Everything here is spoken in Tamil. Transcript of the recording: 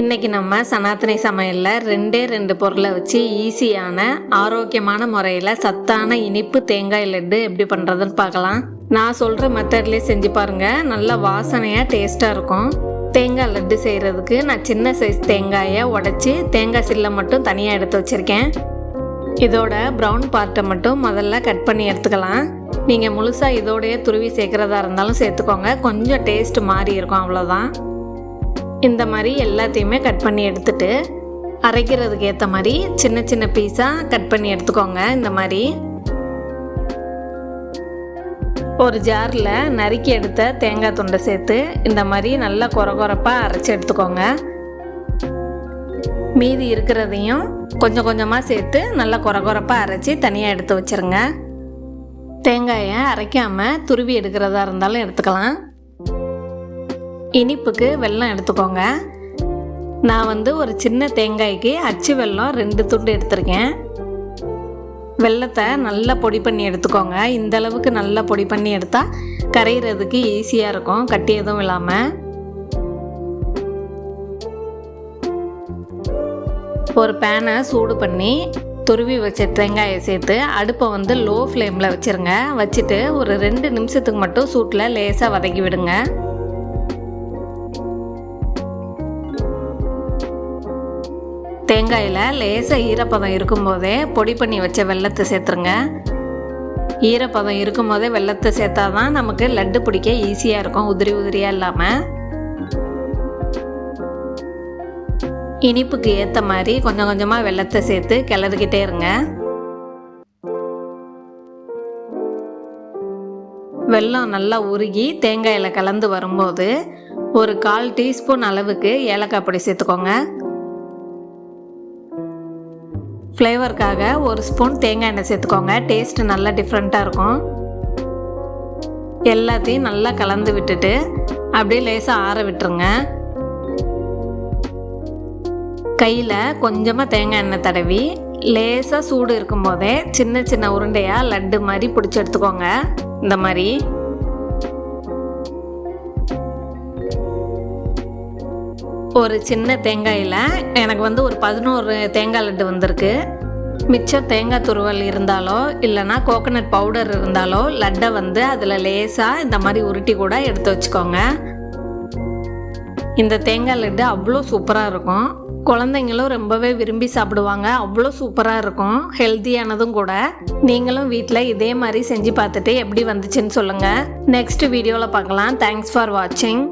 இன்றைக்கி நம்ம சனாத்தனி சமையலில் ரெண்டே ரெண்டு பொருளை வச்சு ஈஸியான ஆரோக்கியமான முறையில் சத்தான இனிப்பு தேங்காய் லட்டு எப்படி பண்ணுறதுன்னு பார்க்கலாம். நான் சொல்கிற மெத்தட்லேயே செஞ்சு பாருங்கள் நல்ல வாசனையாக டேஸ்ட்டாக இருக்கும். தேங்காய் லட்டு செய்கிறதுக்கு நான் சின்ன சைஸ் தேங்காயை உடச்சி தேங்காய் சில்லை மட்டும் தனியாக எடுத்து வச்சுருக்கேன். இதோட ப்ரௌன் பார்ட்டை மட்டும் முதல்ல கட் பண்ணி எடுத்துக்கலாம். நீங்கள் முழுசாக இதோடையே துருவி சேர்க்குறதா இருந்தாலும் சேர்த்துக்கோங்க. கொஞ்சம் டேஸ்ட் மாறி இருக்கும் அவ்வளோதான் இந்த மாதிரி எல்லாத்தையுமே கட் பண்ணி எடுத்துட்டு அரைக்கிறதுக்கு ஏற்ற மாதிரி சின்ன சின்ன பீஸாக கட் பண்ணி எடுத்துக்கோங்க இந்த மாதிரி. ஒரு ஜாரில் நறுக்கி எடுத்த தேங்காய் துண்டை சேர்த்து இந்த மாதிரி நல்லா கொர கொரப்பாக அரைச்சி எடுத்துக்கோங்க. மீதி இருக்கிறதையும் கொஞ்சம் கொஞ்சமாக சேர்த்து நல்லா கொர கொரப்பாக அரைச்சி தனியாக எடுத்து வச்சுருங்க. தேங்காயை அரைக்காமல் துருவி எடுக்கிறதா இருந்தாலும் எடுத்துக்கலாம். இனிப்புக்கு வெல்லம் எடுத்துக்கோங்க. நான் வந்து ஒரு சின்ன தேங்காய்க்கு அச்சு வெல்லம் ரெண்டு துண்டு எடுத்திருக்கேன். வெல்லத்தை நல்லா பொடி பண்ணி எடுத்துக்கோங்க. இந்த அளவுக்கு நல்லா பொடி பண்ணி எடுத்தால் கரையிறதுக்கு ஈஸியாக இருக்கும். கட்டி எதுவும் இல்லாமல் ஒரு பேனை சூடு பண்ணி துருவி வச்ச தேங்காயை சேர்த்து அடுப்பை வந்து லோ ஃப்ளேமில் வச்சுருங்க. வச்சுட்டு ஒரு ரெண்டு நிமிஷத்துக்கு மட்டும் சூட்டில் லேசாக வதக்கி விடுங்க. தேங்காயில் லேசாக ஈரப்பதம் இருக்கும்போதே பொடி பண்ணி வச்ச வெள்ளத்தை சேர்த்துருங்க. ஈரப்பதம் இருக்கும்போதே வெள்ளத்தை சேர்த்தா தான் நமக்கு லட்டு பிடிக்க ஈஸியாக இருக்கும் உதிரி உதிரியாக இல்லாமல் இனிப்புக்கு ஏற்ற மாதிரி கொஞ்சம் கொஞ்சமாக வெள்ளத்தை சேர்த்து கிளறிக்கிட்டே இருங்க. வெல்லம் நல்லா உருகி தேங்காயில் கலந்து வரும்போது ஒரு கால் டீஸ்பூன் அளவுக்கு ஏலக்காய் பொடி சேர்த்துக்கோங்க. ஃப்ளேவருக்காக ஒரு ஸ்பூன் தேங்காய் எண்ணெய் சேர்த்துக்கோங்க. டேஸ்ட் நல்லா டிஃப்ரெண்ட்டாக இருக்கும். எல்லாத்தையும் நல்லா கலந்து விட்டுட்டு அப்படியே லேசாக ஆற விட்டுருங்க. கையில் கொஞ்சமாக தேங்காய் எண்ணெய் தடவி லேசாக சூடு இருக்கும்போதே சின்ன சின்ன உருண்டையாக லட்டு மாதிரி பிடிச்சி எடுத்துக்கோங்க. இந்த மாதிரி. ஒரு சின்ன தேங்காயில் எனக்கு வந்து ஒரு பதினோரு தேங்காய் லட்டு வந்திருக்கு. மிச்சம் தேங்காய் துருவல் இருந்தாலோ இல்லைனா கோகோனட் பவுடர் இருந்தாலோ லட்டை வந்து அதில் லேசாக இந்த மாதிரி உருட்டி கூட எடுத்து வச்சுக்கோங்க. இந்த தேங்காய் லட்டு அவ்வளோ சூப்பராக இருக்கும். குழந்தைங்களும் ரொம்பவே விரும்பி சாப்பிடுவாங்க. அவ்வளோ சூப்பராக இருக்கும். ஹெல்த்தியானதும் கூட. நீங்களும் வீட்டில் இதே மாதிரி செஞ்சு பார்த்துட்டு எப்படி வந்துச்சுன்னு சொல்லுங்கள் நெக்ஸ்ட் வீடியோவில் பார்க்கலாம். தேங்க்ஸ் ஃபார் வாட்சிங்